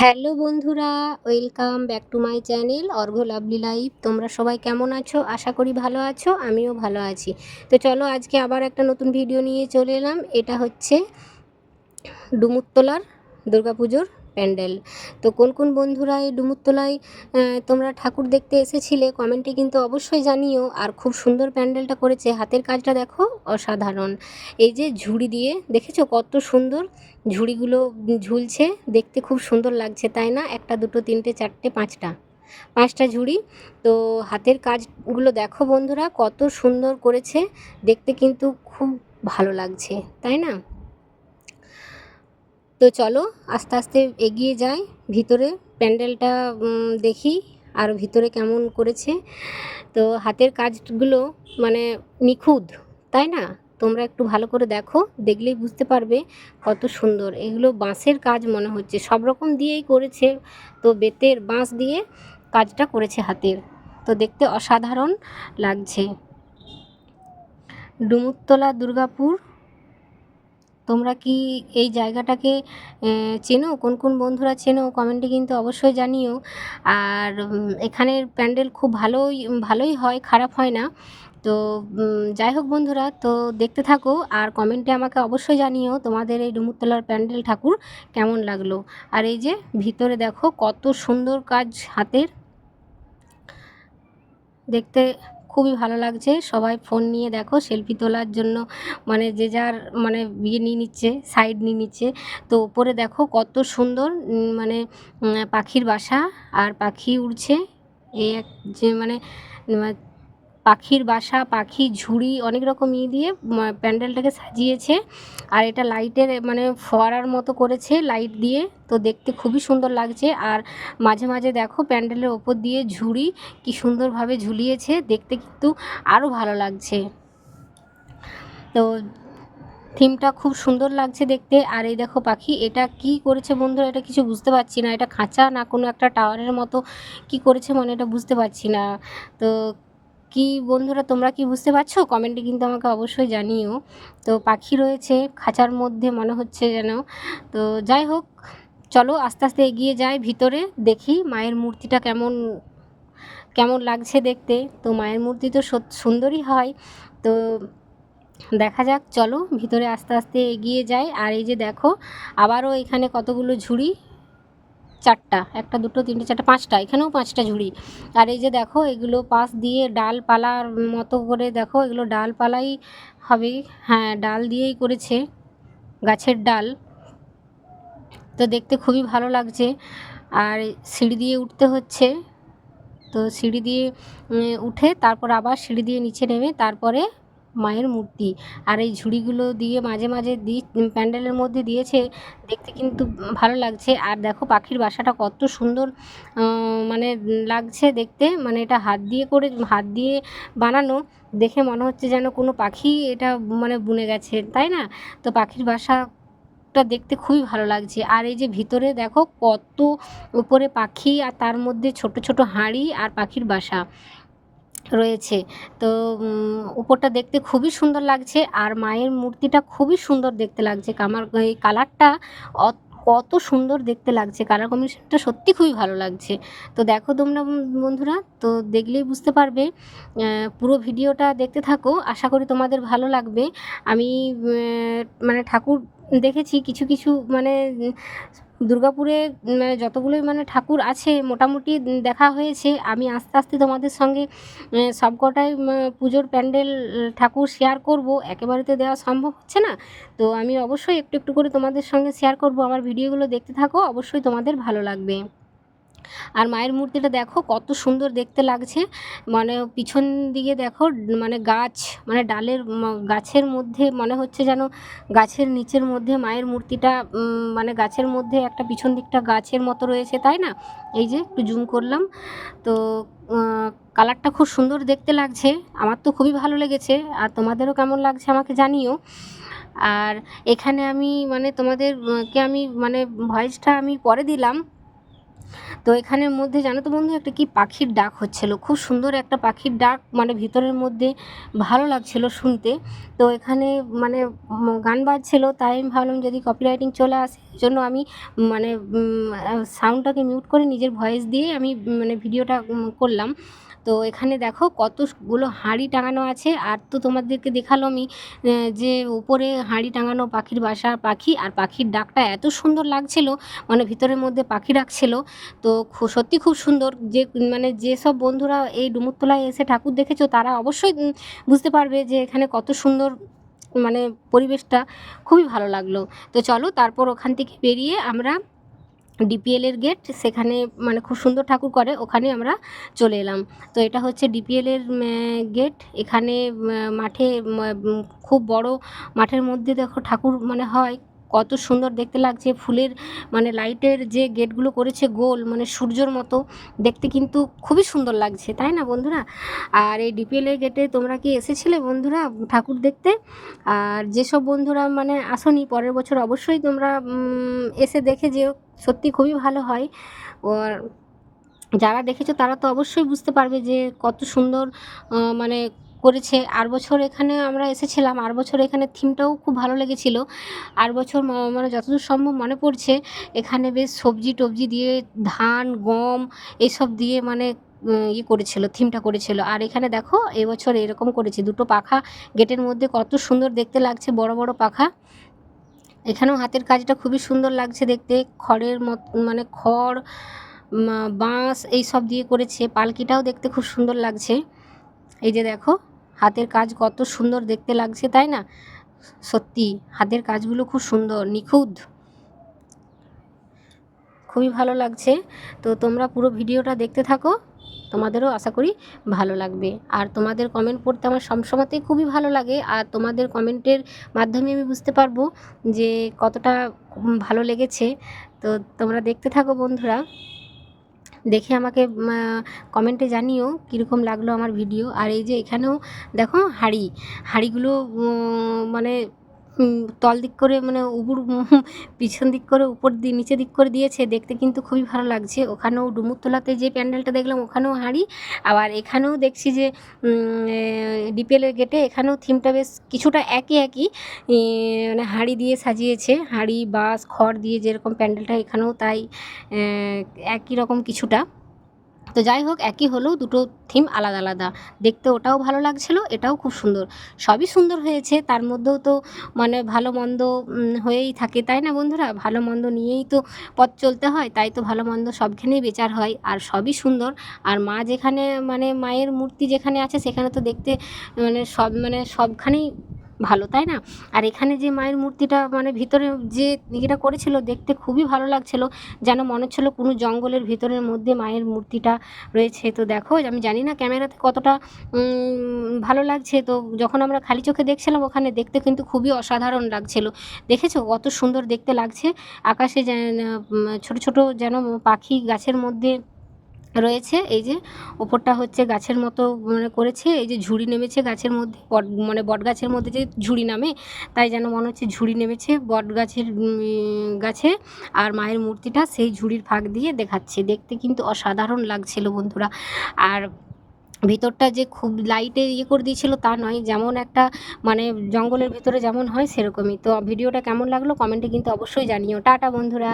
Hello বন্ধুরা, welcome back to my channel Argha lovely life. তোমরা সবাই কেমন আছো? আশা করি ভালো আছো, আমিও ভালো আছি। তো চলো আজকে আবার একটা নতুন ভিডিও নিয়ে চলে এলাম। এটা হচ্ছে ডুমুরতলার দুর্গাপুজোর প্যান্ডেল। তো কোন কোন বন্ধুরা এই ডুমুরতলায় তোমরা ঠাকুর দেখতে এসেছিলে কমেন্টে কিন্তু অবশ্যই জানিও। আর খুব সুন্দর প্যান্ডেলটা করেছে। হাতের কাজটা দেখো, অসাধারণ। এই যে ঝুড়ি দিয়ে, দেখেছ কত সুন্দর ঝুড়িগুলো ঝুলছে? দেখতে খুব সুন্দর লাগছে, তাই না? একটা, দুটো, তিনটে, চারটে, পাঁচটা। পাঁচটা ঝুড়ি। তো হাতের কাজগুলো দেখো বন্ধুরা, কত সুন্দর করেছে। দেখতে কিন্তু খুব ভালো লাগছে, তাই না? তো চলো আস্তে আস্তে এগিয়ে যাই। ভিতরে প্যান্ডেলটা দেখি আর ভিতরে কেমন করেছে। তো হাতের কাজগুলো মানে নিখুঁত, তাই না? তোমরা একটু ভালো করে দেখো, দেখলেই বুঝতে পারবে কত সুন্দর। এগুলো বাঁশের কাজ মনে হচ্ছে, সব রকম দিয়েই করেছে। তো বেতের বাঁশ দিয়ে কাজটা করেছে হাতের। তো দেখতে অসাধারণ লাগছে। ডুমুরতলা দুর্গাপুর তোমরা কি এই জায়গাটাকে চেনো? কোন কোন বন্ধুরা চেনো? কমেন্টে কিন্তু অবশ্যই জানিও। আর এখানের প্যান্ডেল খুব ভালোই ভালোই হয়, খারাপ হয় না। তো যাই হোক বন্ধুরা, তো দেখতে থাকো। আর কমেন্টে আমাকে অবশ্যই জানিও তোমাদের এই ডুমুরতলার প্যান্ডেল ঠাকুর কেমন লাগল। আর এই যে, ভিতরে দেখো কত সুন্দর কাজ হাতের। দেখতে খুবই ভালো লাগছে। সবাই ফোন নিয়ে দেখো সেলফি তোলার জন্য মানে যে যার মানে ইয়ে নিয়ে নিচ্ছে সাইড নিয়ে নিচ্ছে। তো ওপরে দেখো কত সুন্দর মানে পাখির বাসা। আর পাখি উড়ছে। এই এক যে মানে পাখির বাসা, পাখি ঝুড়ি, অনেক রকম ইয়ে দিয়ে প্যান্ডেলটাকে সাজিয়েছে। আর এটা লাইটের মানে ফোয়ারার মতো করেছে লাইট দিয়ে। তো দেখতে খুবই সুন্দর লাগছে। আর মাঝে মাঝে দেখো প্যান্ডেলের ওপর দিয়ে ঝুড়ি কি সুন্দরভাবে ঝুলিয়েছে। দেখতে কিন্তু আরও ভালো লাগছে। তো থিমটা খুব সুন্দর লাগছে দেখতে। আর এই দেখো পাখি, এটা কি করেছে বন্ধুরা? এটা কিছু বুঝতে পারছি না। এটা খাঁচা না কোনো একটা টাওয়ারের মতো কি করেছে মানে এটা বুঝতে পারছি না। তো কি বন্ধুরা, তোমরা কি বুঝতে পারছ? কমেন্টে কিন্তু আমাকে অবশ্যই জানিও। তো পাখি রয়েছে খাঁচার মধ্যে, মনে হচ্ছে যেন। তো যাই হোক, চলো আস্তে আস্তে এগিয়ে যাই ভিতরে, দেখি মায়ের মূর্তিটা কেমন কেমন লাগছে দেখতে। তো মায়ের মূর্তি তো সুন্দরই হয়। তো দেখা যাক, চলো ভিতরে আস্তে আস্তে এগিয়ে যাই। আর এই যে দেখো, আবারও এখানে কতগুলো ঝুড়ি চারটা, একটা, দুটো, তিনটে, চারটা, পাঁচটা, এখানেও পাঁচটা ঝুড়ি। আর এই যে দেখো, এগুলো পাশ দিয়ে ডাল ডালপালার মতো করে দেখো, এগুলো ডালপালাই হবে। হ্যাঁ ডাল দিয়েই করেছে গাছের ডাল। তো দেখতে খুবই ভালো লাগছে। আর সিঁড়ি দিয়ে উঠতে হচ্ছে। তো সিঁড়ি দিয়ে উঠে তারপর আবার সিঁড়ি দিয়ে নিচে নেমে তারপরে মায়ের মূর্তি। আর এই ঝুড়িগুলো দিয়ে মাঝে মাঝে দি, প্যান্ডেলের মধ্যে দিয়েছে, দেখতে কিন্তু ভালো লাগছে। আর দেখো পাখির বাসাটা কত সুন্দর মানে লাগছে দেখতে। মানে এটা হাত দিয়ে করে, হাত দিয়ে বানানো, দেখে মনে হচ্ছে যেন কোনো পাখি এটা মানে বুনে গেছে, তাই না? তো পাখির বাসাটা দেখতে খুবই ভালো লাগছে। আর এই যে ভিতরে দেখো কত উপরে পাখি আর তার মধ্যে ছোট ছোট হাঁড়ি আর পাখির বাসা। রয়েছে। তো উপরটা দেখতে খুবই সুন্দর লাগছে আর মায়ের মূর্তিটা খুবই সুন্দর দেখতে লাগছে। আমার এই কালারটা কত সুন্দর দেখতে লাগছে। কালার কম্বিনেশনটা সত্যি খুবই ভালো লাগছে। তো দেখো তোমরা, বন্ধুরা, তো দেখলেই বুঝতে পারবে পুরো ভিডিওটা দেখতে থাকো। আশা করি তোমাদের ভালো লাগবে। আমি মানে ঠাকুর দেখেছি, কিছু কিছু মানে দুর্গাপুরে মানে যতগুলোই মানে ঠাকুর আছে, মোটামুটি দেখা হয়েছে। আমি আস্তে আস্তে তোমাদের সঙ্গে সবকটাই পুজোর প্যান্ডেল ঠাকুর শেয়ার করব। একেবারে তো দেওয়া সম্ভব হচ্ছে না। তো আমি অবশ্যই একটু একটু করে তোমাদের সঙ্গে শেয়ার করব। আমার ভিডিওগুলো দেখতে থাকো। অবশ্যই তোমাদের ভালো লাগবে। আর মায়ের মূর্তিটা দেখো, কত সুন্দর দেখতে লাগছে। মানে পিছন দিকে দেখো মানে গাছ মানে ডালের গাছের মধ্যে, মনে হচ্ছে যেন গাছের নিচের মধ্যে, মায়ের মূর্তিটা মানে গাছের মধ্যে একটা পিছন দিকটা গাছের মতো রয়েছে, তাই না? এই যে একটু জুম করলাম। তো কালারটা খুব সুন্দর দেখতে লাগছে। আমার তো খুবই ভালো লেগেছে। আর তোমাদেরও কেমন লাগছে আমাকে জানিও। আর এখানে আমি মানে তোমাদেরকে আমি মানে ভয়েসটা আমি পরে দিলাম। তো এখানের মধ্যে জানো তো বন্ধু, একটা কি পাখির ডাক হচ্ছিল। খুব সুন্দর একটা পাখির ডাক মানে ভিতরের মধ্যে ভালো লাগছিল শুনতে। তো এখানে মানে গান বাজছিল, তাই আমি ভাবলাম যদি কপিরাইটিং চলে আসে জন্য আমি মানে সাউন্ডটাকে মিউট করে নিজের ভয়েস দিয়ে আমি মানে ভিডিওটা করলাম। তো এখানে দেখো কতগুলো হাঁড়ি টাঙানো আছে। আর তো তোমাদেরকে দেখাল আমি যে উপরে হাঁড়ি টাঙানো পাখির বাসা, পাখি আর পাখির ডাকটা এত সুন্দর লাগছিল মানে ভিতরের মধ্যে পাখি ডাকছিল। তো সত্যি খুব সুন্দর যে মানে যেসব বন্ধুরা এই ডুমুরতলায় এসে ঠাকুর দেখেছ, তারা অবশ্যই বুঝতে পারবে যে এখানে কত সুন্দর মানে পরিবেশটা খুবই ভালো লাগল। তো চলো তারপর ওখান থেকে বেরিয়ে আমরা ডিপিএলের গেট সেখানে মানে খুব সুন্দর ঠাকুর করে, ওখানে আমরা চলে এলাম। তো এটা হচ্ছে ডিপিএলের গেট এখানে মাঠে খুব বড় মাঠের মধ্যে দেখো ঠাকুর মানে হয়। কত সুন্দর দেখতে লাগছে। ফুলের মানে লাইটের যে গেটগুলো করেছে গোল মানে সূর্যর মতো দেখতে কিন্তু খুবই সুন্দর লাগছে, তাই না বন্ধুরা? আর এই ডিপিএলের গেটে তোমরা কি এসেছিলে বন্ধুরা ঠাকুর দেখতে? আর যেসব বন্ধুরা মানে আসনি, পরের বছর অবশ্যই তোমরা এসে দেখে যেও, সত্যি খুবই ভালো হয়। আর যারা দেখেছ তারা তো অবশ্যই বুঝতে পারবে যে কত সুন্দর মানে করেছে। আর বছর এখানে আমরা এসেছিলাম, আর বছর এখানে থিমটাও খুব ভালো লেগেছিল। আর বছর মানে যতদূর সম্ভব মনে পড়ছে, এখানে বেশ সবজি টবজি দিয়ে ধান, গম এইসব দিয়ে মানে ইয়ে করেছিল থিমটা করেছিল। আর এখানে দেখো, এবছর এরকম করেছে। দুটো পাখা গেটের মধ্যে কত সুন্দর দেখতে লাগছে, বড় বড় পাখা। এখানেও হাতের কাজটা খুবই সুন্দর লাগছে দেখতে। খড়ের মত মানে খড় বাঁশ এই সব দিয়ে করেছে। পালকিটাও দেখতে খুব সুন্দর লাগছে। এই যে দেখো হাতের কাজ কত সুন্দর দেখতে লাগছে, তাই না? সত্যি, হাতের কাজগুলো খুব সুন্দর, নিখুঁত। খুবই ভালো লাগছে। তো তোমরা পুরো ভিডিওটা দেখতে থাকো। তোমাদেরও আশা করি ভালো লাগবে। আর তোমাদের কমেন্ট পড়তে আমার সবসময়তেই খুবই ভালো লাগে। আর তোমাদের কমেন্টের মাধ্যমে আমি বুঝতে পারব যে কতটা ভালো লেগেছে। তো তোমরা দেখতে থাকো, বন্ধুরা। দেখে আমাকে কমেন্টে জানিও কীরকম লাগল আমার ভিডিও আর এই যে এখানেও দেখো হাঁড়ি, হাঁড়িগুলো মানে তল দিক করে মানে উবুর পিছন দিক করে উপর দিয়ে নিচে দিক করে দিয়েছে, দেখতে কিন্তু খুবই ভালো লাগছে। ওখানেও ডুমুরতলাতে যে প্যান্ডেলটা দেখলাম, ওখানেও হাঁড়ি। আবার এখানেও দেখছি যে ডিপিএলের গেটে এখানেও থিমটা বেশ কিছুটা একই একই। মানে হাঁড়ি দিয়ে সাজিয়েছে, হাঁড়ি, বাঁশ, খড় দিয়ে যেরকম প্যান্ডেলটা এখানেও তাই একই রকম কিছুটা। তো যাই হোক, একই হলেও দুটো থিম আলাদা আলাদা। দেখতে ওটাও ভালো লাগছিল, এটাও খুব সুন্দর। সবই সুন্দর হয়েছে, তার মধ্যেও তো মানে ভালো মন্দ হয়েই থাকে, তাই না বন্ধুরা? ভালো মন্দ নিয়েই তো পথ চলতে হয়, তাই তো ভালো মন্দ সবখানেই বিচার হয়, আর সবই সুন্দর। আর মা যেখানে মানে মায়ের মূর্তি যেখানে আছে, সেখানে তো দেখতে মানে সব মানে সবখানেই ভালো, তাই না? আর এখানে যে মায়ের মূর্তিটা মানে ভিতরে যে ইয়েটা করেছিল, দেখতে খুবই ভালো লাগছিল। যেন মনে হচ্ছিল কোনো জঙ্গলের ভিতরের মধ্যে মায়ের মূর্তিটা রয়েছে। তো দেখো, আমি জানি না ক্যামেরাতে কতটা ভালো লাগছে। তো যখন আমরা খালি চোখে দেখছিলাম, ওখানে দেখতে কিন্তু খুবই অসাধারণ লাগছিল। দেখেছ? কত সুন্দর দেখতে লাগছে। আকাশে ছোট ছোট যেন পাখি গাছের মধ্যে রয়েছে, এই যে ওপরটা হচ্ছে গাছের মতো মানে করেছে, এই যে ঝুড়ি নেমেছে গাছের মধ্যে, বট মানে বট গাছের মধ্যে যে ঝুড়ি নামে, তাই যেন মনে হচ্ছে ঝুড়ি নেমেছে বট গাছের গাছে, আর মায়ের মূর্তিটা সেই ঝুড়ির ফাঁক দিয়ে দেখাচ্ছে। দেখতে কিন্তু অসাধারণ লাগছিল বন্ধুরা। আর ভিতরটা যে খুব লাইটে ইয়ে করে দিয়েছিল তা নয়, যেমন একটা মানে জঙ্গলের ভিতরে যেমন হয় সেরকমই। তো ভিডিওটা কেমন লাগল কমেন্টে কিন্তু অবশ্যই জানিও। টাটা বন্ধুরা।